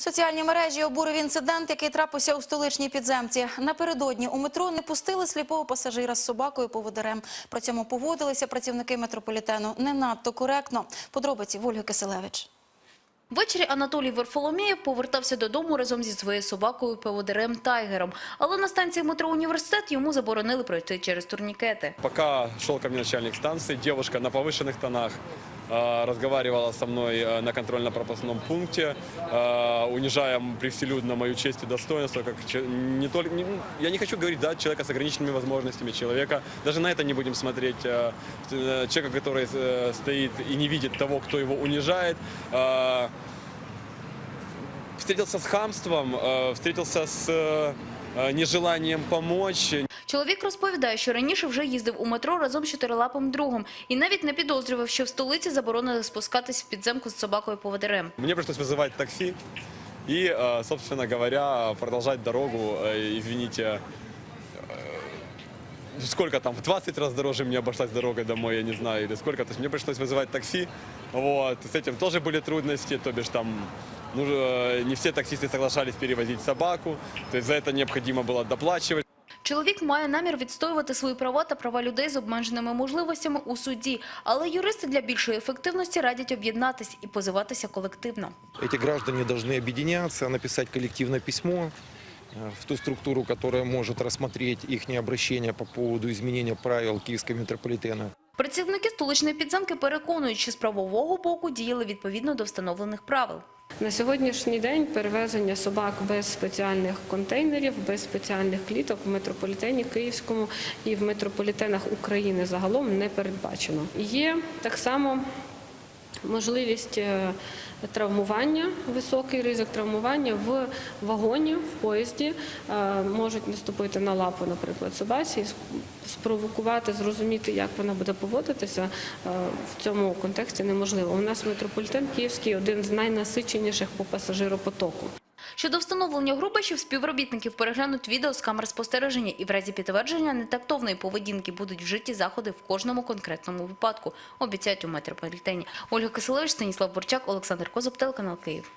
Соціальні мережі обурив інцидент, який трапився у столичній підземці. Напередодні у метро не пустили сліпого пасажира з собакою поводирем. При цьому поводилися працівники метрополітену не надто коректно. Подробиці в Ольги Киселевич. Ввечері Анатолій Варфоломєєв повертався додому разом зі своєю собакою поводирем Тайгером. Але на станції метро «Університет» йому заборонили пройти через турнікети. Пока шел ко мне начальник станции, девушка на повышенных тонах э, разговаривала со мной э, на контрольно-пропускном пункте, э, унижая привселюдно мою честь и достоинство. Как не только, не- ну, я не хочу говорить да, человека с ограниченными возможностями, человека, даже на это не будем смотреть, э, э, человека, который стоит и не видит того, кто его унижает. Э, Встретился с хамством, встретился с нежеланием помочь, Чоловік розповідає, що раніше вже їздив у метро разом з чотирилапим другом і навіть не підозрював, що в столиці заборонили спускатись в підземку з собакою поводирем. Мне пришлось вызывать такси и, э, собственно говоря, продолжать дорогу, э, извините, э, сколько там, в 20 раз дороже мне обошлась дорога домой, я не знаю, или сколько. То есть мне пришлось вызывать такси, вот, с этим тоже были трудности, то бишь там ну, э, не все таксисты соглашались перевозить собаку, то есть за это необходимо было доплачивать. Чоловік має намір відстоювати свої права та права людей з обмеженими можливостями у суді. Але юристи для більшої ефективності радять об'єднатись і позиватися колективно. Эти граждане должны объединяться, написать коллективное письмо э, в ту структуру, которая может рассмотреть их обращение по поводу изменения правил Киевского метрополитена. Працівники столичної підземки переконують, що з правового боку діяли відповідно до встановлених правил. На сьогоднішній день перевезення собак без спеціальних контейнерів, без спеціальних кліток в метрополітені Київському і в метрополітенах України загалом не передбачено. Є так само можливість е, травмування, високий ризик травмування в вагоні, в поїзді. Е, Можуть наступити на лапу, наприклад, собаці, спровокувати, зрозуміти, як вона буде поводитися, е, в цьому контексті неможливо. У нас метрополітен Київський один з найнасиченіших по пасажиропотоку. Щодо встановлення грубищів, співробітників переглянуть відео з камер спостереження і в разі підтвердження нетактовної поведінки будуть вжиті заходи в кожному конкретному випадку, обіцяють у метрополітені. Ольга Киселевич, Станіслав Борчак, Олександр Козоб, телеканал Київ.